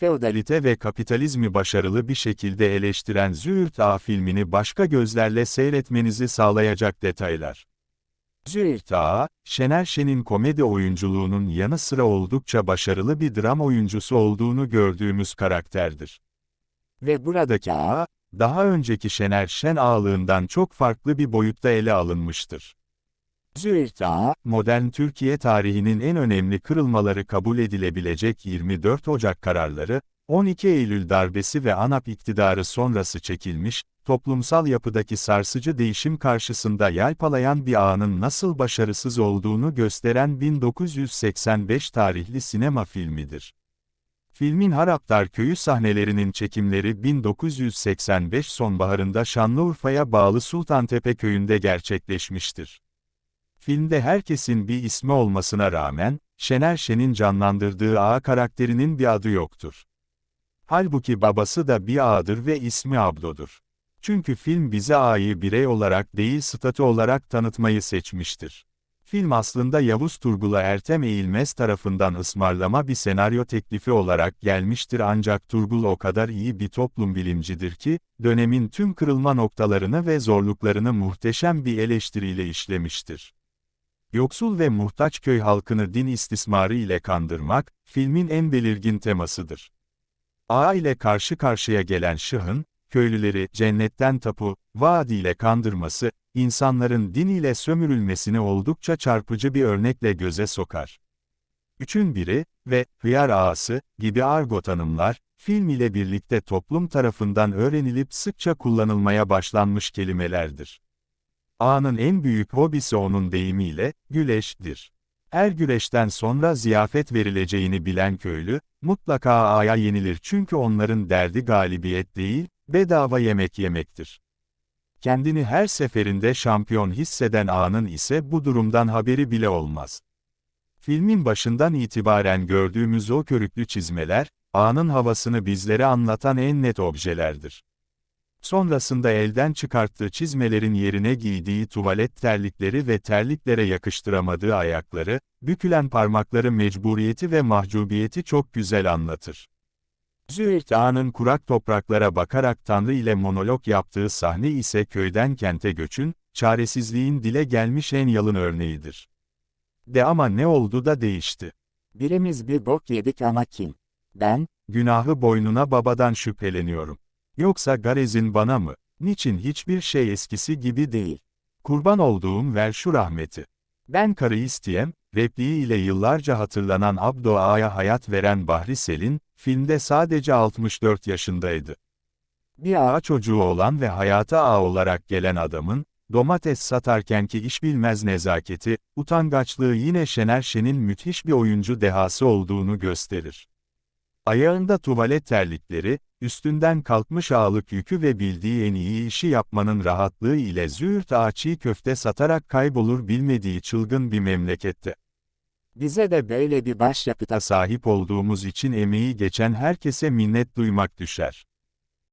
feodalite ve kapitalizmi başarılı bir şekilde eleştiren Züğürt Ağa filmini başka gözlerle seyretmenizi sağlayacak detaylar. Züğürt Ağa, Şener Şen'in komedi oyunculuğunun yanı sıra oldukça başarılı bir dram oyuncusu olduğunu gördüğümüz karakterdir. Ve buradaki ağa, daha önceki Şener Şen ağalığından çok farklı bir boyutta ele alınmıştır. Züğürt modern Türkiye tarihinin en önemli kırılmaları kabul edilebilecek 24 Ocak kararları, 12 Eylül darbesi ve ANAP iktidarı sonrası çekilmiş, toplumsal yapıdaki sarsıcı değişim karşısında yalpalayan bir ağanın nasıl başarısız olduğunu gösteren 1985 tarihli sinema filmidir. Filmin Haraptar Köyü sahnelerinin çekimleri 1985 sonbaharında Şanlıurfa'ya bağlı Sultantepe köyünde gerçekleşmiştir. Filmde herkesin bir ismi olmasına rağmen, Şener Şen'in canlandırdığı ağa karakterinin bir adı yoktur. Halbuki babası da bir ağadır ve ismi Abdo'dur. Çünkü film bize ağayı birey olarak değil statü olarak tanıtmayı seçmiştir. Film aslında Yavuz Turgul'a Ertem Eğilmez tarafından ısmarlama bir senaryo teklifi olarak gelmiştir ancak Turgul o kadar iyi bir toplum bilimcidir ki, dönemin tüm kırılma noktalarını ve zorluklarını muhteşem bir eleştiriyle işlemiştir. Yoksul ve muhtaç köy halkını din istismarı ile kandırmak, filmin en belirgin temasıdır. Ağa ile karşı karşıya gelen Şıh'ın, köylüleri cennetten tapu, vaadiyle kandırması, insanların din ile sömürülmesini oldukça çarpıcı bir örnekle göze sokar. Üçün biri ve hıyar ağası gibi argo tanımlar, film ile birlikte toplum tarafından öğrenilip sıkça kullanılmaya başlanmış kelimelerdir. Ağanın en büyük hobisi onun deyimiyle, güleştir. Her güreşten sonra ziyafet verileceğini bilen köylü, mutlaka ağaya yenilir çünkü onların derdi galibiyet değil, bedava yemek yemektir. Kendini her seferinde şampiyon hisseden ağanın ise bu durumdan haberi bile olmaz. Filmin başından itibaren gördüğümüz o körüklü çizmeler, ağanın havasını bizlere anlatan en net objelerdir. Sonrasında elden çıkarttığı çizmelerin yerine giydiği tuvalet terlikleri ve terliklere yakıştıramadığı ayakları, bükülen parmakları mecburiyeti ve mahcubiyeti çok güzel anlatır. Züğürt Ağa'nın kurak topraklara bakarak Tanrı ile monolog yaptığı sahne ise köyden kente göçün, çaresizliğin dile gelmiş en yalın örneğidir. De ama ne oldu da değişti. Birimiz bir bok yedik ama kim? Ben, Günahı boynuna babadan şüpheleniyorum. Yoksa garezin bana mı? Niçin hiçbir şey eskisi gibi değil? Kurban olduğum ver şu rahmeti. Ben karı isteyem, repliği ile yıllarca hatırlanan Abdo Ağa'ya hayat veren Bahri Selin, filmde sadece 64 yaşındaydı. Bir ağa çocuğu olan ve hayata ağa olarak gelen adamın, domates satarkenki iş bilmez nezaketi, utangaçlığı yine Şener Şen'in müthiş bir oyuncu dehası olduğunu gösterir. Ayağında tuvalet terlikleri, üstünden kalkmış ağalık yükü ve bildiği en iyi işi yapmanın rahatlığı ile züğürt ağa çiğ köfte satarak kaybolur bilmediği çılgın bir memlekette. bize de böyle bir başyapıta sahip olduğumuz için emeği geçen herkese minnet duymak düşer.